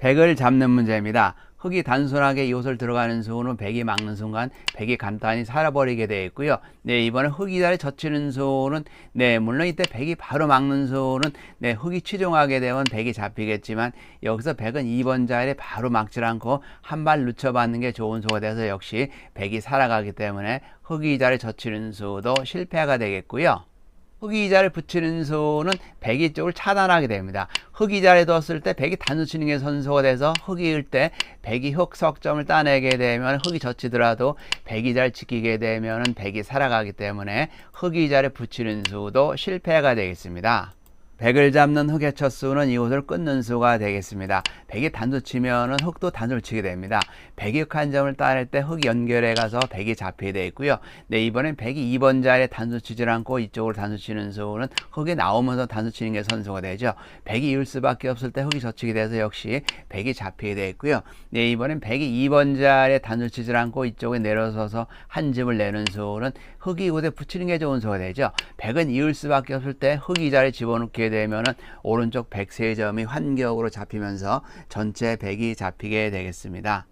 백을 잡는 문제입니다. 흙이 단순하게 이곳을 들어가는 수는 백이 막는 순간 백이 간단히 살아버리게 되어 있고요. 네, 이번에 흙이 자리 젖히는 수는 네, 물론 이때 백이 바로 막는 수는 네, 흙이 치중하게 되면 백이 잡히겠지만 여기서 백은 2번 자리에 바로 막질 않고 한 발 늦춰받는 게 좋은 수가 돼서 역시 백이 살아가기 때문에 흙이 자리 젖히는 수도 실패가 되겠고요. 흑이자를 붙이는 수는 백이 쪽을 차단하게 됩니다. 흑이자를 뒀을 때 백이 단수 치는 게 선수가 돼서 흑이일 때 백이 흑 석점을 따내게 되면 흑이 젖히더라도 백이자를 지키게 되면 백이 살아가기 때문에 흑이자를 붙이는 수도 실패가 되겠습니다. 백을 잡는 흑의 첫 수는 이곳을 끊는 수가 되겠습니다. 백이 단수 치면 은 흑도 단수를 치게 됩니다. 백이 흑한 점을 따낼 때 흑이 연결해 가서 백이 잡히게 되어 있고요. 네, 이번엔 백이 2번 자리에 단수 치질 않고 이쪽으로 단수 치는 수는 흑이 나오면서 단수 치는 게 선수가 되죠. 백이 이을 수밖에 없을 때 흑이 젖히게 돼서 역시 백이 잡히게 되어 있고요. 네, 이번엔 백이 2번 자리에 단수 치질 않고 이쪽에 내려서서 한 집을 내는 수는 흑이 이곳에 붙이는 게 좋은 수가 되죠. 백은 이을 수밖에 없을 때 흑이 자리에 집어넣게 되면은 오른쪽 백세 점이 환격으로 잡히면서 전체 백이 잡히게 되겠습니다.